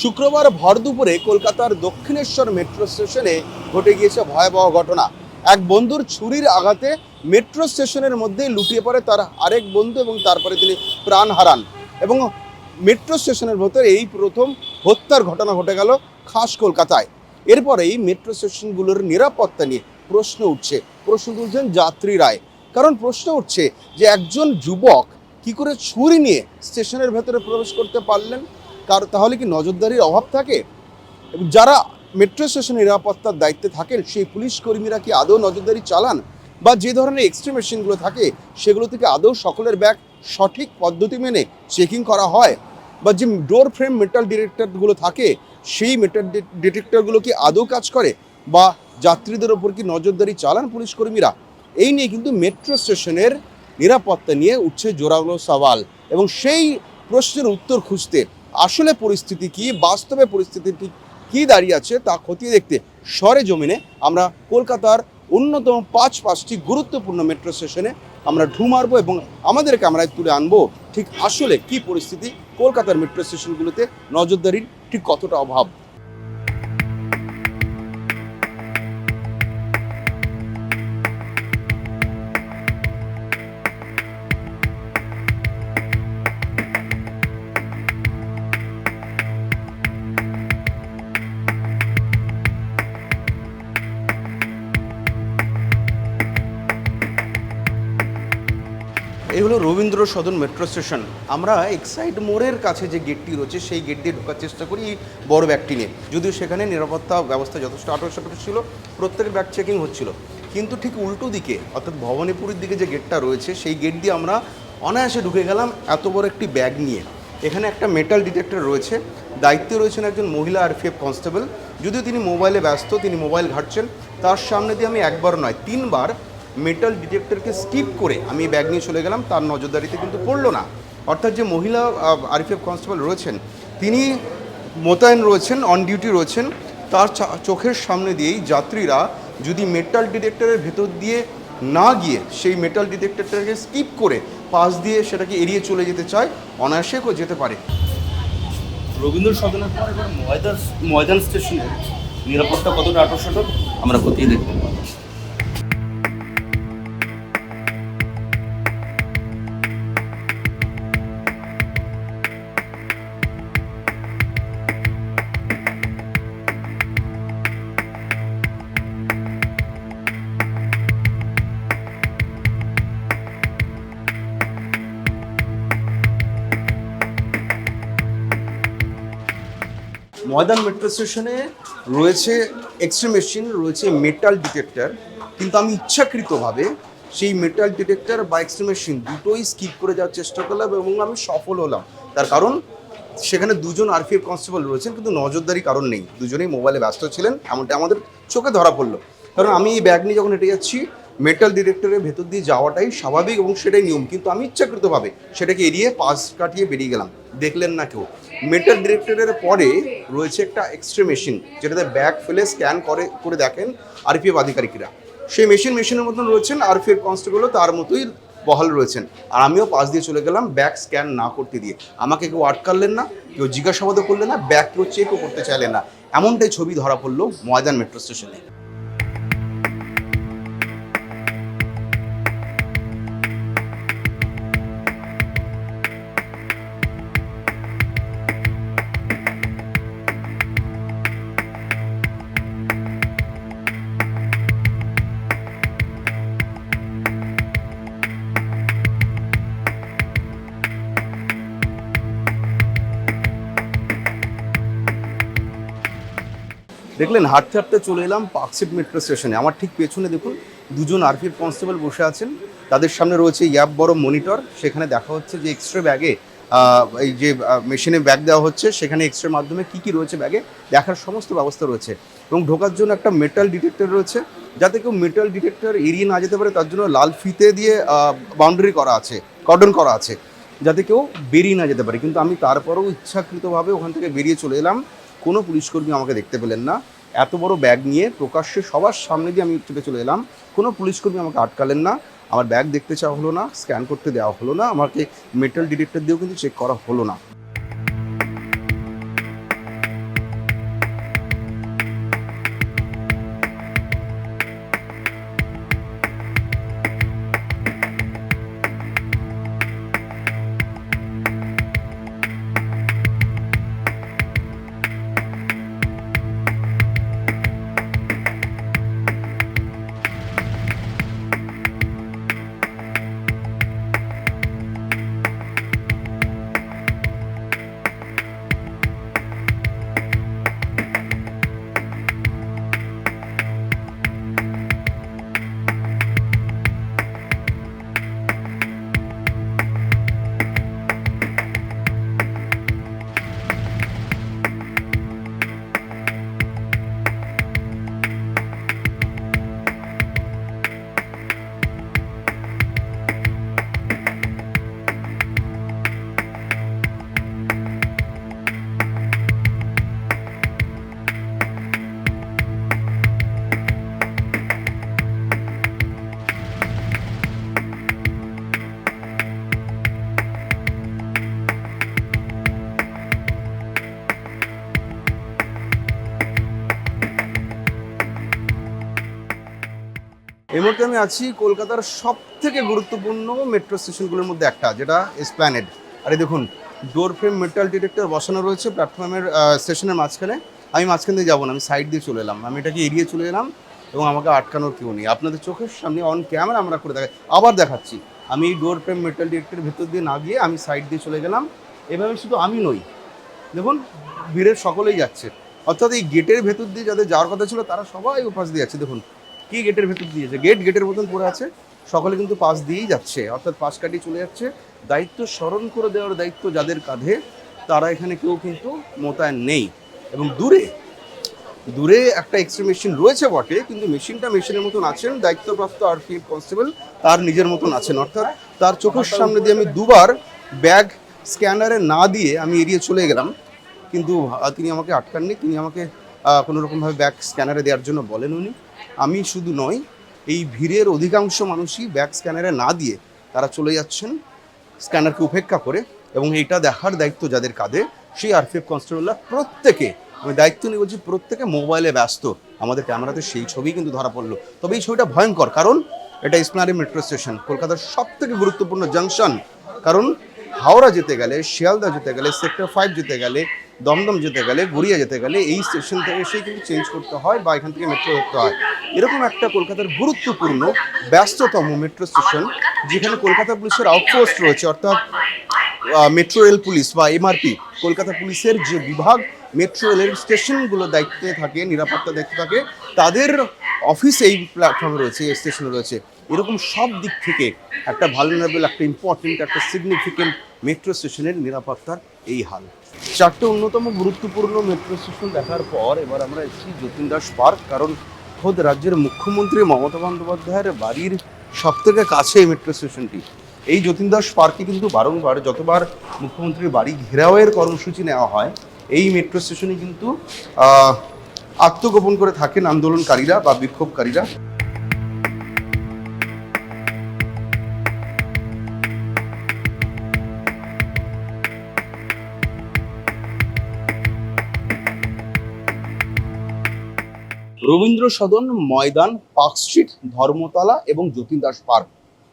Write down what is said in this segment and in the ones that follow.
শুক্রবার ভর দুপুরে কলকাতার দক্ষিণেশ্বর মেট্রো স্টেশনে ঘটে গিয়েছে ভয়াবহ ঘটনা। এক বন্ধুর ছুরির আঘাতে মেট্রো স্টেশনের মধ্যে লুটিয়ে পড়ে তার আরেক বন্ধু এবং তারপরে তিনি প্রাণ হারান এবং মেট্রো স্টেশনের ভেতরে এই প্রথম হত্যার ঘটনা ঘটে গেল খাস কলকাতায়। এরপরেই মেট্রো স্টেশনগুলোর নিরাপত্তা নিয়ে প্রশ্ন উঠছে। প্রশ্ন তুলছেন যাত্রীরায় কারণ প্রশ্ন উঠছে যে একজন যুবক কি করে ছুরি নিয়ে স্টেশনের ভেতরে প্রবেশ করতে পারলেন? কার তাহলে কি নজরদারির অভাব থাকে? এবং যারা মেট্রো স্টেশন নিরাপত্তার দায়িত্বে থাকেন, সেই পুলিশ কর্মীরা কি আদৌ নজরদারি চালান? বা যে ধরনের এক্সট্রি মেশিনগুলো থাকে, সেগুলো থেকে আদৌ সকলের ব্যাগ সঠিক পদ্ধতি মেনে চেকিং করা হয়? বা যে ডোর ফ্রেম মেটাল ডিটেক্টরগুলো থাকে, সেই মেটাল ডিটেক্টরগুলো কি আদৌ কাজ করে? বা যাত্রীদের ওপর কি নজরদারি চালান পুলিশ কর্মীরা? এই নিয়ে কিন্তু মেট্রো স্টেশনের নিরাপত্তা নিয়ে উঠছে জোরালো সওয়াল। এবং সেই প্রশ্নের উত্তর খুঁজতে আসলে পরিস্থিতি কি, বাস্তবে পরিস্থিতি ঠিক কী দাঁড়িয়ে আছে তা খতিয়ে দেখতে সরে জমিনে আমরা কলকাতার অন্যতম পাঁচ পাঁচটি গুরুত্বপূর্ণ মেট্রো স্টেশনে আমরা ঢু মারবো এবং আমাদের ক্যামেরায় তুলে আনব ঠিক আসলে কি পরিস্থিতি কলকাতার মেট্রো স্টেশনগুলোতে নজরদারির ঠিক কতটা অভাব। এই হলো রবীন্দ্র সদন মেট্রো স্টেশন আমরা এক্সাইড মোড়ের কাছে যে গেটটি রয়েছে, সেই গেট দিয়ে ঢোকার চেষ্টা করি এই বড় ব্যাগটি নিয়ে। যদিও সেখানে নিরাপত্তা ব্যবস্থা যথেষ্ট আটক ছিল, প্রত্যেকের ব্যাগ চেকিং হচ্ছিল। কিন্তু ঠিক উল্টো দিকে, অর্থাৎ ভবানীপুরের দিকে যে গেটটা রয়েছে, সেই গেট দিয়ে আমরা অনায়াসে ঢুকে গেলাম এত বড় একটি ব্যাগ নিয়ে। এখানে একটা মেটাল ডিটেক্টর রয়েছে, দায়িত্বে রয়েছেন একজন মহিলা আর আরপিএফ কনস্টেবল যদিও তিনি মোবাইলে ব্যস্ত, তিনি মোবাইল ঘাটছেন, তার সামনে দিয়ে আমি একবার নয়, তিনবার মেটাল ডিটেক্টরকে স্কিপ করে আমি ব্যাগ নিয়ে চলে গেলাম, তার নজরদারিতে কিন্তু পড়ল না। অর্থাৎ যে মহিলা আরপিএফ কনস্টেবল রয়েছেন, তিনি মোতায়েন রয়েছেন অন ডিউটি রয়েছেন, তার চোখের সামনে দিয়েই যাত্রীরা যদি মেটাল ডিটেক্টরের ভেতর দিয়ে না গিয়ে সেই মেটাল ডিটেক্টরটাকে স্কিপ করে পাশ দিয়ে সেটাকে এড়িয়ে চলে যেতে চায়, অনায়াসে যেতে পারে। রবীন্দ্র সদনের পর এবার ময়দান ময়দান স্টেশনের নিরাপত্তা কতটা আটক সাটক আমরা খতিয়ে দেখব। ময়দান মেট্রো স্টেশনে রয়েছে এক্সরে মেশিন রয়েছে মেটাল ডিটেক্টর কিন্তু আমি ইচ্ছাকৃতভাবে সেই মেটাল ডিটেক্টর বা এক্সরে মেশিন দুটোই স্কিপ করে যাওয়ার চেষ্টা করলাম এবং আমি সফল হলাম। তার কারণ, সেখানে দুজন আরপিএফ কনস্টেবল রয়েছেন, কিন্তু নজরদারি কারণ নেই। দুজনেই মোবাইলে ব্যস্ত ছিলেন, এমনটা আমাদের চোখে ধরা পড়ল। কারণ আমি এই ব্যাগ নিয়ে যখন হেঁটে যাচ্ছি মেটাল ডিটেক্টরের ভেতর দিয়ে যাওয়াটাই স্বাভাবিক এবং সেটাই নিয়ম। কিন্তু আমি ইচ্ছাকৃতভাবে সেটাকে এড়িয়ে পাশ কাটিয়ে বেরিয়ে গেলাম। দেখলেন না কেউ। মেটাল ডিটেক্টরের পরে রয়েছে একটা এক্সট্রে মেশিন যেটাতে ব্যাগ ফেলে স্ক্যান করে করে দেখেন আরপিএফ আধিকারিকরা। সেই মেশিন মেশিনের মতন রয়েছেন আরপিএফ কনস্টেবলও তার মতোই বহাল রয়েছেন। আর আমিও পাশ দিয়ে চলে গেলাম ব্যাক স্ক্যান না করতে দিয়ে। আমাকে কেউ আটকালেন না, কেউ জিজ্ঞাসাবাদও করলেন না ব্যাগ কেউ চেকও করতে চাইলেন না। এমনটাই ছবি ধরা পড়ল ময়দান মেট্রো স্টেশনে দেখলেন হাঁটতে হাঁটতে চলে এলাম পার্কসিট মেট্রো স্টেশনে। আমার ঠিক পেছনে দেখুন দুজন আরপিএফ কনস্টেবল বসে আছেন। তাদের সামনে রয়েছে ইয়াব বড় মনিটর। সেখানে দেখা হচ্ছে যে এক্সরে ব্যাগে এই যে মেশিনে ব্যাগ দেওয়া হচ্ছে। সেখানে এক্সরের মাধ্যমে কি কি রয়েছে ব্যাগে, দেখার সমস্ত ব্যবস্থা রয়েছে এবং ঢোকার জন্য একটা মেটাল ডিটেক্টর রয়েছে। যাতে কেউ মেটাল ডিটেক্টর এড়িয়ে না যেতে পারে, তার জন্য লাল ফিতে দিয়ে বাউন্ডারি করা আছে, কর্ডন করা আছে। যাতে কেউ বেরিয়ে না যেতে পারে। কিন্তু আমি তারপরেও ইচ্ছাকৃতভাবে ওখান থেকে বেরিয়ে চলে এলাম। কোনো পুলিশকর্মী আমাকে দেখতে পেলেন না। এত বড় ব্যাগ নিয়ে প্রকাশ্যে সবার সামনে দিয়ে আমি চেপে চলে এলাম কোনো পুলিশকর্মী আমাকে আটকালেন না। আমার ব্যাগ দেখতে চাওয়া হলো না, স্ক্যান করতে দেওয়া হলো না। আমাকে মেটাল ডিটেক্টর দিয়েও কিন্তু চেক করা হলো না। এই মুহূর্তে আমি আছি কলকাতার সব থেকে গুরুত্বপূর্ণ মেট্রো স্টেশনগুলোর মধ্যে একটা, যেটা এসপ্ল্যানেড আর এই দেখুন ডোর ফ্রেম মেটাল ডিটেক্টর বসানো রয়েছে প্ল্যাটফর্মের স্টেশনের মাঝখানে। আমি মাঝখান দিয়ে যাব না, আমি সাইড দিয়ে চলে এলাম। আমি এটাকে এড়িয়ে চলে এলাম এবং আমাকে আটকানোর কেউ নেই। আপনাদের চোখের সামনে অন ক্যামেরা আমরা করে দেখাই আবার দেখাচ্ছি। আমি এই ডোর ফ্রেম মেটাল ডিটেক্টরের ভেতর দিয়ে না গিয়ে আমি সাইড দিয়ে চলে গেলাম। এভাবে শুধু আমি নই। দেখুন ভিড়ের সকলেই যাচ্ছে। অর্থাৎ এই গেটের ভেতর দিয়ে যাদের যাওয়ার কথা ছিল, তারা সবাই উপাস দিয়ে যাচ্ছে। দেখুন কি গেটের ভেতর দিয়ে? যাচ্ছে গেট গেটের মতন পড়ে আছে, সকলে কিন্তু পাশ দিয়েই যাচ্ছে। অর্থাৎ পাশ কাটিয়ে চলে যাচ্ছে। দায়িত্ব স্মরণ করে দেওয়ার দায়িত্ব যাদের কাঁধে, তারা এখানে কেউ কিন্তু মোতায়েন নেই। এবং দূরে দূরে একটা এক্সরে মেশিন রয়েছে বটে, কিন্তু মেশিনটা মেশিনের মতন আছেন, দায়িত্বপ্রাপ্ত আরপিএফ কনস্টেবল তার নিজের মতন আছেন। অর্থাৎ তার চোখের সামনে দিয়ে আমি দুবার ব্যাগ স্ক্যানারে না দিয়ে আমি এড়িয়ে চলে গেলাম। কিন্তু তিনি আমাকে আটকাননি, তিনি আমাকে কোনো রকমভাবে স্ক্যানারে দেওয়ার জন্য বলেন উনি। আমি শুধু নয়, এই ভিড়ের অধিকাংশ মানুষই ব্যাগ স্ক্যানারে না দিয়ে তারা চলে যাচ্ছেন স্ক্যানারকে উপেক্ষা করে এবং এইটা দেখার দায়িত্ব যাদের কাঁধে, সেই আরপিএফ কনস্টেবলরা প্রত্যেকে, আমি দায়িত্ব নিয়ে বলছি প্রত্যেকে মোবাইলে ব্যস্ত। আমাদের ক্যামেরাতে সেই ছবি কিন্তু ধরা পড়ল। তবে এই ছবিটা ভয়ঙ্কর, কারণ এটা ইসমারি মেট্রো স্টেশন কলকাতার সব থেকে গুরুত্বপূর্ণ জাংশন কারণ হাওড়া যেতে গেলে, শিয়ালদা যেতে গেলে সেক্টর ফাইভ যেতে গেলে দমদম যেতে গেলে, গড়িয়া যেতে গেলে এই স্টেশন থেকে এসেই কিন্তু চেঞ্জ করতে হয় বা এখান থেকে মেট্রো ধরতে হয়। এরকম একটা কলকাতার গুরুত্বপূর্ণ, ব্যস্ততম মেট্রো স্টেশন যেখানে কলকাতা পুলিশের আউটপোস্ট রয়েছে, অর্থাৎ মেট্রো রেল পুলিশ বা এমআরপি কলকাতা পুলিশের যে বিভাগ মেট্রো রেলের স্টেশনগুলো দায়িত্বে থাকে, নিরাপত্তা দায়িত্বে থাকে, তাদের অফিস এই প্ল্যাটফর্মে রয়েছে, এই স্টেশনে রয়েছে। এরকম সব দিক থেকে একটা ভালনারেবল একটা ইম্পর্টেন্ট একটা সিগনিফিকেন্ট মেট্রো স্টেশনের নিরাপত্তার এই হাল। চারটে অন্যতম গুরুত্বপূর্ণ মেট্রো স্টেশন দেখার পর এবার আমরা এসেছি যতীন দাস পার্ক কারণ খোদ রাজ্যের মুখ্যমন্ত্রী মমতা বন্দ্যোপাধ্যায়ের বাড়ির সব থেকে কাছে এই মেট্রো স্টেশনটি এই যতীন দাস পার্কে কিন্তু বারংবার যতবার মুখ্যমন্ত্রীর বাড়ি ঘেরাওয়ের কর্মসূচি নেওয়া হয়, এই মেট্রো স্টেশনে কিন্তু আত্মগোপন করে থাকেন আন্দোলনকারীরা বা বিক্ষোভকারীরা। রবীন্দ্র সদন ময়দান, পার্ক স্ট্রিট, ধর্মতলা এবং যতীন দাস পার্ক।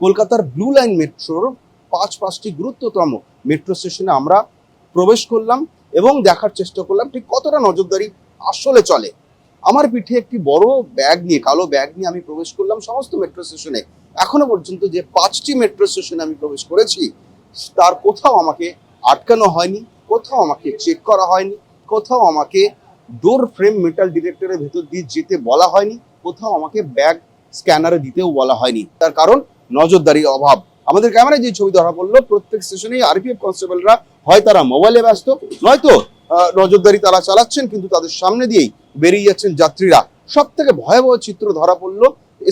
কলকাতার ব্লু লাইন মেট্রোর পাঁচ পাঁচটি গুরুত্বতম মেট্রো স্টেশনে আমরা প্রবেশ করলাম এবং দেখার চেষ্টা করলাম, ঠিক কতটা নজরদারি আসলে চলে। আমার পিঠে একটি বড় ব্যাগ নিয়ে, কালো ব্যাগ নিয়ে আমি প্রবেশ করলাম সমস্ত মেট্রো স্টেশনে। এখনও পর্যন্ত যে পাঁচটি মেট্রো স্টেশনে আমি প্রবেশ করেছি, তার কোথাও আমাকে আটকানো হয়নি, কোথাও আমাকে চেক করা হয়নি, কোথাও আমাকে ডোর ফ্রেম মেটাল ডিটেক্টরের ভেতর দিয়ে যেতে বলা হয়নি, কোথাও আমাকে ব্যাগ স্ক্যানারে দিতেও বলা হয়নি। তার কারণ নজরদারির অভাব। আমাদের ক্যামেরায় যে ছবি ধরা পড়ল, প্রত্যেক স্টেশনে আরপিএফ কনস্টেবলরা হয় তারা মোবাইলে ব্যস্ত, নয়তো নজরদারি তারা চালাচ্ছেন, কিন্তু তাদের সামনে দিয়েই বেরিয়ে যাচ্ছেন যাত্রীরা। সব থেকে ভয়াবহ চিত্র ধরা পড়ল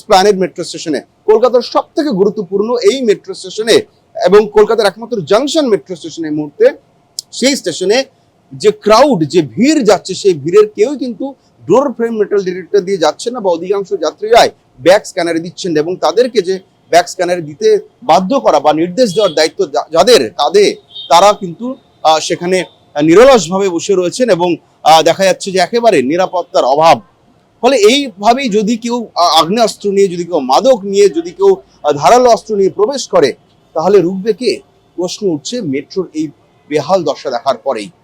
স্প্ল্যানেড মেট্রো স্টেশনে কলকাতার সব থেকে গুরুত্বপূর্ণ এই মেট্রো স্টেশনে এবং কলকাতার একমাত্র জাংশন মেট্রো স্টেশন এই মুহূর্তে, সেই স্টেশনে যে ক্রাউড যে ভিড় যাচ্ছে, সেই ভিড়ের কেউ কিন্তু ডোর ফ্রেম মেটাল ডিটেক্টর দিয়ে যাচ্ছে না বা অধিকাংশ যাত্রীরাই ব্যাক স্ক্যানারে দিচ্ছেন এবং তাদেরকে যে ব্যাক স্ক্যানারে দিতে বাধ্য করা বা নির্দেশ দেওয়ার দায়িত্ব যাদের কাঁধে তারা কিন্তু সেখানে নিরলসভাবে বসে রয়েছেন এবং দেখা যাচ্ছে যে একেবারে নিরাপত্তার অভাব। ফলে এইভাবেই যদি কেউ আগ্নেয়াস্ত্র নিয়ে, যদি কেউ মাদক নিয়ে, যদি কেউ ধারালো অস্ত্র নিয়ে প্রবেশ করে, তাহলে রুখবে কে? প্রশ্ন উঠছে মেট্রোর এই বেহাল দশা দেখার পরেই।